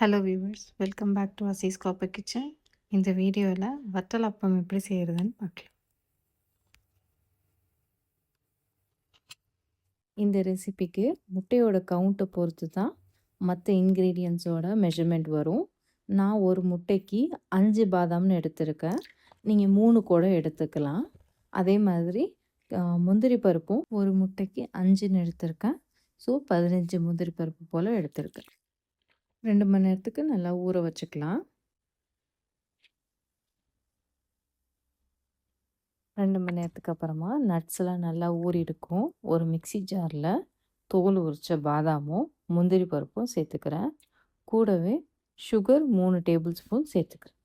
Hello viewers welcome back to Aziz copper kitchen இந்த வீடியோவில் வத்தல் அப்பம் எப்படி செய்கிறதுன்னு பார்க்கலாம். இந்த ரெசிபிக்கு முட்டையோட கவுண்ட்டை பொறுத்து தான் மற்ற இன்க்ரீடியன்ஸோட மெஷர்மெண்ட் வரும். நான் ஒரு முட்டைக்கு அஞ்சு பாதாம்னு எடுத்திருக்கேன். நீங்கள் மூணு கூட எடுத்துக்கலாம். அதே மாதிரி முந்திரி பருப்பும் ஒரு முட்டைக்கு அஞ்சுன்னு எடுத்திருக்கேன். ஸோ பதினஞ்சு முந்திரி பருப்பு போல் எடுத்திருக்கேன். ரெண்டு மணி நேரத்துக்கு நல்லா ஊற வச்சுக்கலாம். ரெண்டு மணி நேரத்துக்கு அப்புறமா நட்ஸ்லாம் நல்லா ஊறிடுக்கும் ஒரு மிக்சி ஜாரில் தோல் உரித்த பாதாமும் முந்திரி பருப்பும் சேர்த்துக்கிறேன். கூடவே சுகர் மூணு டேபிள் ஸ்பூன் சேர்த்துக்கிறேன்.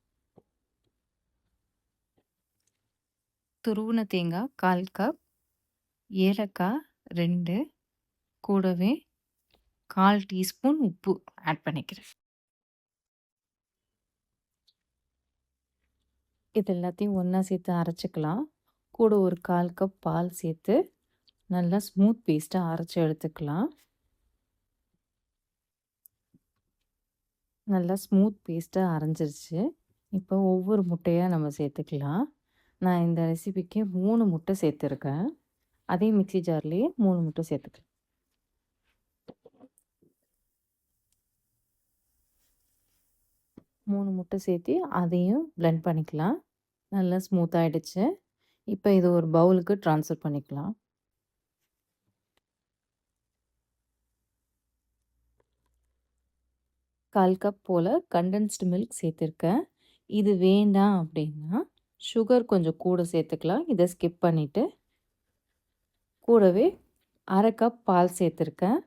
துருவின தேங்காய் கால் கப் ஏலக்காய் ரெண்டு. கூடவே கால் டீஸ்பூன் உப்பு ஆட் பண்ணிக்கிறேன். இது எல்லாத்தையும் ஒன்றா சேர்த்து அரைச்சிக்கலாம். கூட ஒரு கால் கப் பால் சேர்த்து நல்லா ஸ்மூத் பேஸ்ட்டாக அரைச்சி எடுத்துக்கலாம். நல்லா ஸ்மூத் பேஸ்ட்டாக அரைஞ்சிருச்சு. இப்போ ஒவ்வொரு முட்டையாக நம்ம சேர்த்துக்கலாம். நான் இந்த ரெசிபிக்கு மூணு முட்டை சேர்த்துருக்கேன். அதே மிக்சி ஜார்லேயே மூணு முட்டை சேர்த்துக்கலாம். மூணு முட்டை சேர்த்து அதையும் பிளெண்ட் பண்ணிக்கலாம். நல்லா ஸ்மூத்தாகிடுச்சு இப்போ இது ஒரு பவுலுக்கு ட்ரான்ஸ்ஃபர் பண்ணிக்கலாம். கால் கப் போல் கண்டென்ஸ்டு மில்க் சேர்த்துருக்கேன். இது வேண்டாம் அப்படின்னா சுகர் கொஞ்சம் கூட சேர்த்துக்கலாம். இதை ஸ்கிப் பண்ணிவிட்டு கூடவே அரை கப் பால் சேர்த்துருக்கேன்.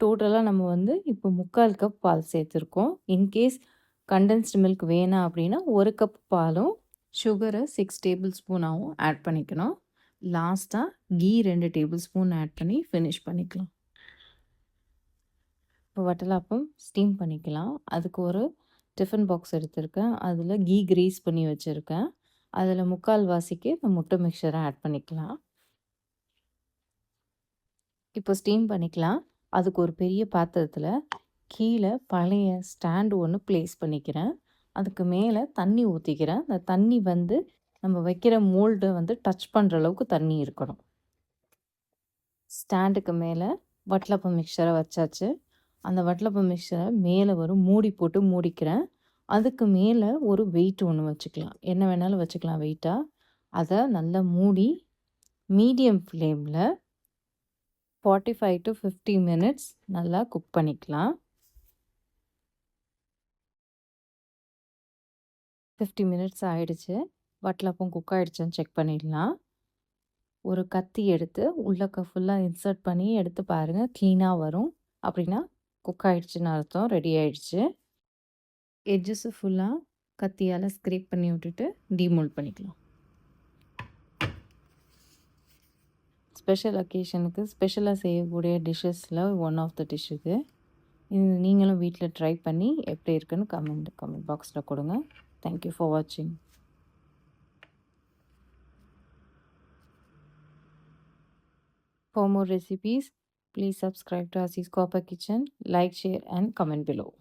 டோட்டலாக நம்ம வந்து இப்போ முக்கால் கப் பால் சேர்த்துருக்கோம். இன்கேஸ் கண்டென்ஸ்டு மில்க் வேணாம் அப்படின்னா ஒரு கப் பாலும் சுகரை சிக்ஸ் டேபிள் ஸ்பூனாகவும் ஆட் பண்ணிக்கணும். லாஸ்ட்டாக கீ ரெண்டு டேபிள் ஸ்பூன் ஆட் பண்ணி ஃபினிஷ் பண்ணிக்கலாம். இப்போ வட்டலாப்பம் ஸ்டீம் பண்ணிக்கலாம். அதுக்கு ஒரு டிஃபன் பாக்ஸ் எடுத்திருக்கேன். அதில் கீ கிரீஸ் பண்ணி வச்சுருக்கேன். அதில் முக்கால் வாசிக்கு இந்த முட்டை மிக்சரை ஆட் பண்ணிக்கலாம். இப்போ ஸ்டீம் பண்ணிக்கலாம். அதுக்கு ஒரு பெரிய பாத்திரத்தில் கீழே பழைய ஸ்டாண்டு ஒன்று ப்ளேஸ் பண்ணிக்கிறேன். அதுக்கு மேலே தண்ணி ஊற்றிக்கிறேன் அந்த தண்ணி வந்து நம்ம வைக்கிற மோல்டை வந்து டச் பண்ணுற அளவுக்கு தண்ணி இருக்கணும். ஸ்டாண்டுக்கு மேலே வட்டலப்பம் மிக்சரை வச்சாச்சு. அந்த வட்டலப்பம் மிக்சரை மேலே வரும் மூடி போட்டு மூடிக்கிறேன். அதுக்கு மேலே ஒரு வெயிட் ஒன்று வச்சுக்கலாம். என்ன வேணாலும் வச்சுக்கலாம் வெயிட்டாக அதை நல்லா மூடி மீடியம் ஃப்ளேமில் forty five to fifty minutes நல்லா குக் பண்ணிக்கலாம். ஃபிஃப்டி மினிட்ஸ் ஆகிடுச்சு வட்டலப்பம் குக் ஆகிடுச்சுன்னு செக் பண்ணிடலாம். ஒரு கத்தி எடுத்து உள்ளக்க ஃபுல்லாக இன்சர்ட் பண்ணி எடுத்து பாருங்கள் க்ளீனாக வரும். அப்படின்னா குக் ஆகிடுச்சின்னு அர்த்தம் ரெடி ஆகிடுச்சு எட்ஜஸ்ஸு ஃபுல்லாக கத்தியால் ஸ்க்ரேப் பண்ணி விட்டுட்டு டீமோல்ட் பண்ணிக்கலாம். ஸ்பெஷல் அக்கேஷனுக்கு ஸ்பெஷலாக செய்யக்கூடிய டிஷ்ஷஸில் ஒன் ஆஃப் த டிஷ் இது இது நீங்களும் வீட்டில் ட்ரை பண்ணி எப்படி இருக்குன்னு கமெண்ட் கமெண்ட் பாக்ஸில் கொடுங்க. Thank you for watching. For more recipes, please subscribe to Aziz Copper Kitchen, like, share and comment below.